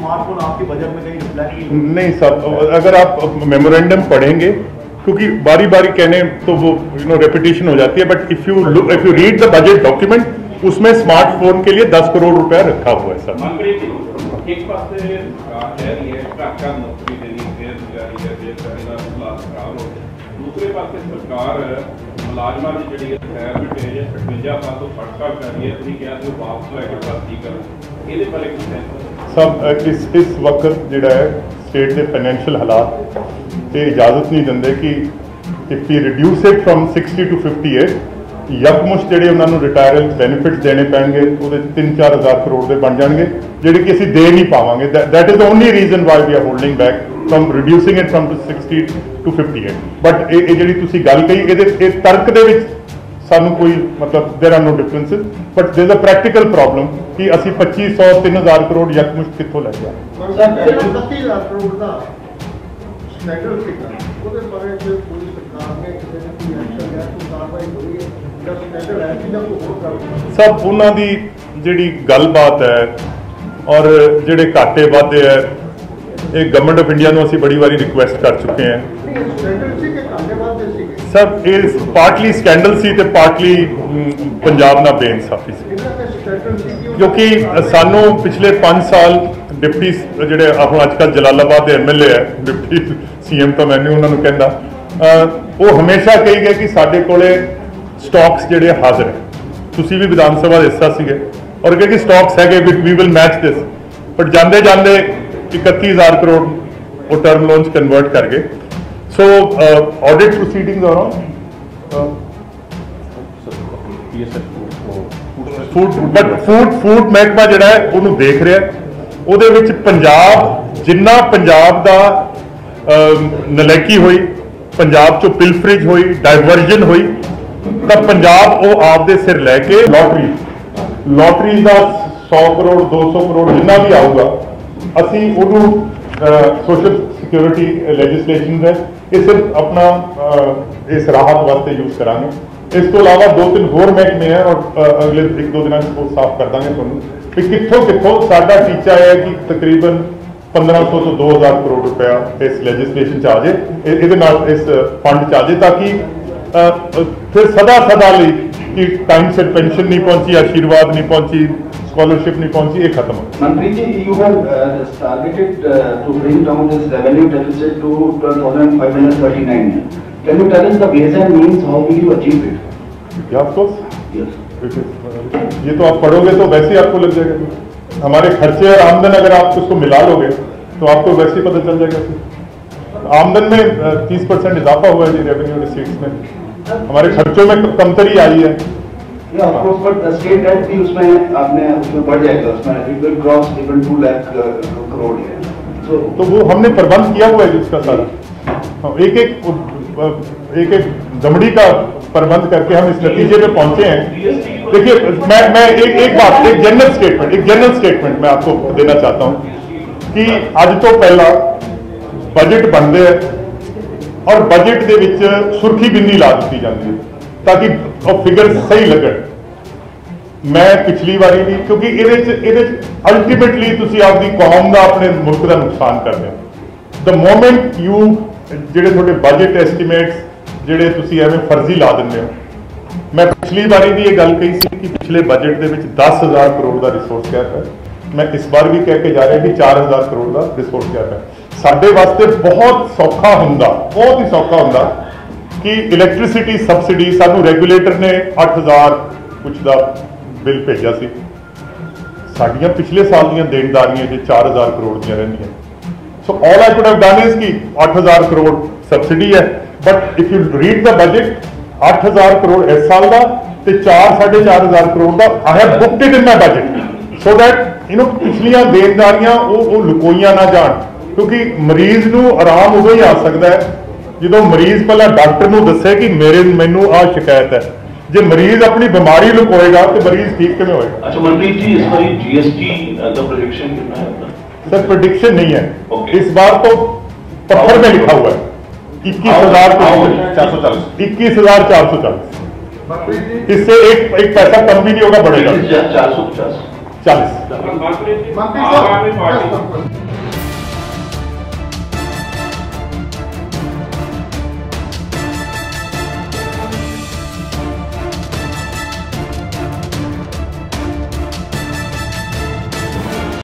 Smartphone आपके budget में कहीं रिफ्लेक्ट नहीं नहीं सब अगर आप मेमोरेंडम पढ़ेंगे क्योंकि बारी बारी कहने तो वो यू नो रेपिटेशन हो जाती है but if you look if you read the budget document उसमें स्मार्टफोन के लिए 10 करोड़ रुपया रखा हुआ है सर ਮਨਪ੍ਰੀਤ ਜੀ ਇੱਕ ਪਾਸੇ ਸਰਕਾਰ ਕਹਿ ਰਹੀ ਹੈ ਘਰ ਘਰ ਨੌਕਰੀ ਦੇਣੀ ਬੇਰੁਜ਼ਗਾਰੀ ਹੈ ਬੇਰੁਜ਼ਗਾਰੀ ਦਾ ਹਾਲਾਤ ਖਰਾਬ ਹੋ ਗਏ ਦੂਸਰੇ ਪਾਸੇ ਸਰਕਾਰ ਮੁਲਾਜ਼ਮਾਂ ਦੀ ਜਿਹੜੀ ਰਿਟਾਇਰਮੈਂਟ ਏਜ 58 ਸਾਲ ਤੋਂ 60 ਸਾਲ ਕਰ ਰਹੀ ਹੈ ਤੁਸੀਂ ਕਿਹਾ ਸੀ ਉਹ ਵਾਪਸ ਲੈ ਕੇ ਭਰਤੀ ਕਰੋ ਇਹਦੇ ਬਾਰੇ ਕੀ ਕਹਿਣਾ ਸਭ ਇਸ ਇਸ ਵਕਤ ਜਿਹੜਾ ਹੈ ਸਟੇਟ ਦੇ ਫਾਈਨੈਂਸ਼ੀਅਲ ਹਾਲਾਤ ਇਹ ਇਜਾਜ਼ਤ ਨਹੀਂ ਦਿੰਦੇ ਕਿ if we reduce it from 60 to 58 ਯਕਮੁਸ਼ ਜਿਹੜੇ ਉਹਨਾਂ ਨੂੰ ਰਿਟਾਇਰਲ ਬੈਨੀਫਿਟਸ ਦੇਣੇ ਪੈਣਗੇ, ਉਹਦੇ 3-4000 ਕਰੋੜ ਦੇ ਬਣ ਜਾਣਗੇ, ਜਿਹੜੇ ਕਿ ਅਸੀਂ ਦੇ ਨਹੀਂ ਪਾਵਾਂਗੇ। That is the only reason why we are holding back from reducing it from 60 to 58 but ਇਹ ਜਿਹੜੀ ਤੁਸੀਂ ਗੱਲ ਕਹੀ, ਇਹਦੇ, ਇਹ ਤਰਕ ਦੇ ਵਿੱਚ ਸਾਨੂੰ ਕੋਈ ਮਤਲਬ there are no differences but there is a practical problem ਕਿ ਅਸੀਂ 2500 3000 ਕਰੋੜ ਯਕਮੁਸ਼ ਕਿੱਥੋਂ ਲੈ ਜਾਵਾਂ ਜਿਹੜਾ 30000 ਕਰੋੜ ਦਾ ਸਟੈਂਡਰਡ ਸੀਗਾ ਉਹਦੇ ਬਾਰੇ ਜੇ ਕੋਈ ਸਰਕਾਰ ਨੇ ਕਿਸੇ ਨੇ ਕੋਈ ਐਕਸ਼ਨ ਲਿਆ ਕੋਈ ਕਾਰਵਾਈ ਹੋਈ ਹੈ ਜਾਂ ਸਟੈਂਡਰਡ ਹੈ ਕਿ ਜਾਂ ਕੋਈ ਹੋਰ ਕਰ ਸਭ ਉਹਨਾਂ ਦੀ ਜਿਹੜੀ ਗੱਲਬਾਤ ਹੈ ਔਰ ਜਿਹੜੇ ਘਾਟੇ ਵਾਧੇ ਹੈ ਇਹ ਗਵਰਨਮੈਂਟ ਆਫ ਇੰਡੀਆ ਨੂੰ ਅਸੀਂ ਬੜੀ ਵਾਰੀ ਰਿਕੁਐਸਟ ਕਰ ਚੁੱਕੇ ਹਾਂ ਸਰ, ਇਹ ਪਾਰਟਲੀ ਸਕੈਂਡਲ ਸੀ ਤੇ ਪਾਰਟਲੀ ਪੰਜਾਬ ਨਾਲ ਬੇਇਨਸਾਫੀ ਸੀ। ਕਿਉਂਕਿ ਸਾਨੂੰ ਪਿਛਲੇ 5 ਸਾਲ ਡਿਪਟੀ ਜਿਹੜੇ ਹੁਣ ਅੱਜ ਕੱਲ੍ਹ ਜਲਾਲਾਬਾਦ ਦੇ ਐਮਐਲਏ ਹੈ, ਡਿਪਟੀ ਸੀਐਮ ਤਾਂ ਮੈਨੂੰ ਉਹਨਾਂ ਨੂੰ ਕਹਿੰਦਾ ਉਹ ਹਮੇਸ਼ਾ ਕਹੀ ਗਏ ਕਿ ਸਾਡੇ ਕੋਲੇ ਸਟਾਕਸ ਜਿਹੜੇ ਹਾਜ਼ਰ ਹੈ। ਤੁਸੀਂ ਵੀ ਵਿਧਾਨ ਸਭਾ ਦਾ ਹਿੱਸਾ ਸੀਗੇ ਔਰ ਕਹੇ ਕਿ ਸਟਾਕਸ ਹੈਗੇ, we will match this but ਜਾਂਦੇ ਜਾਂਦੇ 31000 ਕਰੋੜ ਉਹ ਟਰਮ ਲੋਨਸ ਕਨਵਰਟ ਕਰ ਗਏ। So audit proceedings are food but food food ਮਹਿਕਮਾ ਜਿਹੜਾ ਹੈ ਉਹਨੂੰ ਦੇਖ ਰਿਹਾ ਉਹਦੇ ਵਿੱਚ ਪੰਜਾਬ ਜਿੰਨਾ ਪੰਜਾਬ ਦਾ ਅਮ, ਹੋਈ ਪੰਜਾਬ ਚੋਂ ਪਿਲਫਰੇਜ ਹੋਈ ਡਾਇਵਰਜਨ ਹੋਈ ਤਾਂ ਪੰਜਾਬ ਉਹ ਆਪਦੇ ਸਿਰ ਲੈ ਕੇ ਲੋਟਰੀ ਲੋਟਰੀ ਦਾ 100 ਕਰੋੜ 200 ਕਰੋੜ ਜਿੰਨਾ ਵੀ ਆਊਗਾ ਅਸੀਂ ਉਹਨੂੰ ਸੋਸ਼ਲ ਸਿਕਿਉਰਿਟੀ ਲੈਜਿਸਲੇਸ਼ਨ ਹੈ। ਇਹ ਸਿਰਫ ਆਪਣਾ ਇਸ ਰਾਹਤ ਵਾਸਤੇ ਯੂਜ਼ ਕਰਾਂਗੇ। ਇਸ ਤੋਂ ਇਲਾਵਾ ਦੋ ਤਿੰਨ ਹੋਰ ਮਹਿਕਮੇ ਹੈ ਔਰ ਅਗਲੇ ਇੱਕ ਦੋ ਦਿਨਾਂ 'ਚ ਉਹ ਸਾਫ਼ ਕਰ ਦਾਂਗੇ ਤੁਹਾਨੂੰ। ਕਿ ਕਿੱਥੋਂ ਕਿੱਥੋਂ ਸਾਡਾ ਟੀਚਾ ਹੈ ਕਿ ਤਕਰੀਬਨ 1500 ਤੋਂ 2000 ਕਰੋੜ ਰੁਪਇਆ ਇਸ ਲੈਜਿਸਲੇਸ਼ਨ 'ਚ ਆ ਜੇ ਇਹਦੇ ਨਾਲ ਇਸ ਫੰਡ 'ਚ ਆ ਜੇ ਤਾਂ ਕਿ ਫਿਰ ਸਦਾ ਸਦਾ ਲਈ ਕਿ ਟਾਈਮ ਸਿਰ ਪੈਨਸ਼ਨ ਨਹੀਂ ਪਹੁੰਚੀ, ਆਸ਼ੀਰਵਾਦ ਨਹੀਂ ਪਹੁੰਚੀ स्कॉलरशिप नहीं पहुँची ये खत्म हो मंत्री ji you have targeted to bring down this revenue deficit to 12539 can you tell us the ways and means how will you achieve it या ऑफ़ कोर्स यस ये तो आप पढ़ोगे तो वैसे ही आपको लग जाएगा। हमारे खर्चे और आमदन अगर आप उसको मिला लोगे तो आपको वैसे ही पता चल जाएगा। आमदन में uh, 30 परसेंट इजाफा हुआ है जी रेवेन्यू रिसीट्स में। हमारे खर्चों में कमतरी आई है। Yeah, of course, but the state debt भी उसमें आपने उसमें बढ़ जाएगा उसमें it will cross even two lakh uh, crore है. So तो वो हमने प्रबंध किया हुआ है जिसका सारा हाँ, एक एक एक एक दमड़ी का प्रबंध करके हम इस नतीजे पे पहुंचे हैं देखिए मैं मैं एक एक बात एक जनरल स्टेटमेंट एक जनरल स्टेटमेंट मैं आपको देना चाहता हूं कि ਅੱਜ ਤੋਂ ਪਹਿਲਾਂ ਬਜਟ ਬਣਦੇ ਹੈ ਔਰ ਬਜਟ ਦੇ ਵਿੱਚ ਸੁਰਖੀ ਬਿੰਦੀ ਲਾ ਦਿੱਤੀ ਜਾਂਦੀ ਹੈ ਤਾਂ ਕਿ ਉਹ ਫਿਗਰ ਸਹੀ ਲੱਗਣ। ਮੈਂ ਪਿਛਲੀ ਵਾਰੀ ਵੀ, ਕਿਉਂਕਿ ਇਹਦੇ ਚ ਇਹਦੇ ਚ ਅਲਟੀਮੇਟਲੀ ਤੁਸੀਂ ਆਪਦੀ ਕੌਮ ਦਾ ਆਪਣੇ ਮੁਲਕ ਦਾ ਨੁਕਸਾਨ ਕਰਦੇ ਹੋ। ਦ ਮੋਮੈਂਟ ਯੂ ਜਿਹੜੇ ਤੁਹਾਡੇ ਬਜਟ ਐਸਟੀਮੇਟਸ ਜਿਹੜੇ ਤੁਸੀਂ ਐਵੇਂ ਫਰਜ਼ੀ ਲਾ ਦਿੰਦੇ ਹੋ। ਮੈਂ ਪਿਛਲੀ ਵਾਰੀ ਵੀ ਇਹ ਗੱਲ ਕਹੀ ਸੀ ਕਿ ਪਿਛਲੇ ਬਜਟ ਦੇ ਵਿੱਚ 10000 ਕਰੋੜ ਦਾ ਰਿਸੋਰਸ ਕੈਪ ਹੈ। ਮੈਂ ਇਸ ਵਾਰ ਵੀ ਕਹਿ ਕੇ ਜਾ ਰਿਹਾ ਕਿ 4000 ਕਰੋੜ ਦਾ ਰਿਸੋਰਸ ਕੈਪ ਹੈ। ਸਾਡੇ ਵਾਸਤੇ ਬਹੁਤ ਸੌਖਾ ਹੁੰਦਾ, ਬਹੁਤ ਹੀ ਸੌਖਾ ਹੁੰਦਾ ਕਿ ਇਲੈਕਟ੍ਰਿਸਿਟੀ ਸਬਸਿਡੀ ਸਾਨੂੰ ਰੈਗੂਲੇਟਰ ਨੇ 8000 ਕੁਝ ਦਾ ਬਿੱਲ ਭੇਜਿਆ ਸੀ? ਸਾਡੀਆਂ ਪਿਛਲੇ ਸਾਲ ਦੀਆਂ ਦੇਣਦਾਰੀਆਂ ਜੇ 4000 ਕਰੋੜ ਦੀਆਂ ਰਹਿੰਦੀਆਂ। So all I could have done is ਕਿ 8000 ਕਰੋੜ ਸਬਸਿਡੀ ਹੈ। But if you read the budget 8000 crore ਇਸ ਸਾਲ ਦਾ ਤੇ 4 4500 ਕਰੋੜ ਦਾ I have booked it in my budget so that you know ਪਿਛਲੀਆਂ ਦੇਣਦਾਰੀਆਂ ਉਹ ਉਹ ਲੁਕੋਈਆਂ ਨਾ ਜਾਣ। ਕਿਉਂਕਿ ਮਰੀਜ਼ ਨੂੰ ਆਰਾਮ ਉਦੋਂ ਹੀ ਆ ਸਕਦਾ ਹੈ ਜਦੋਂ ਮਰੀਜ਼ ਪਹਿਲਾਂ ਡਾਕਟਰ ਨੂੰ ਦੱਸੇ ਕਿ ਮੇਰੇ ਮੈਨੂੰ ਆ ਸ਼ਿਕਾਇਤ ਹੈ ਜੇ ਮਰੀਜ਼ ਆਪਣੀ ਬਿਮਾਰੀ ਲੁਕੋਏਗਾ ਤੇ ਮਰੀਜ਼ ਠੀਕ ਕਿਵੇਂ ਹੋਏਗਾ अच्छा मनप्रीत जी इस बार जीएसटी का प्रोजेक्शन कितना है अपना? सर प्रोडिक्शन नहीं है Okay. इस बार तो पत्थर में लिखा हुआ है इक्कीस हजार चार सौ चालीस इक्कीस हजार चार सौ चालीस ਮਨਪ੍ਰੀਤ ਜੀ इससे एक एक पैसा कम भी नहीं होगा बढ़ेगा चार सौ पचास चालीस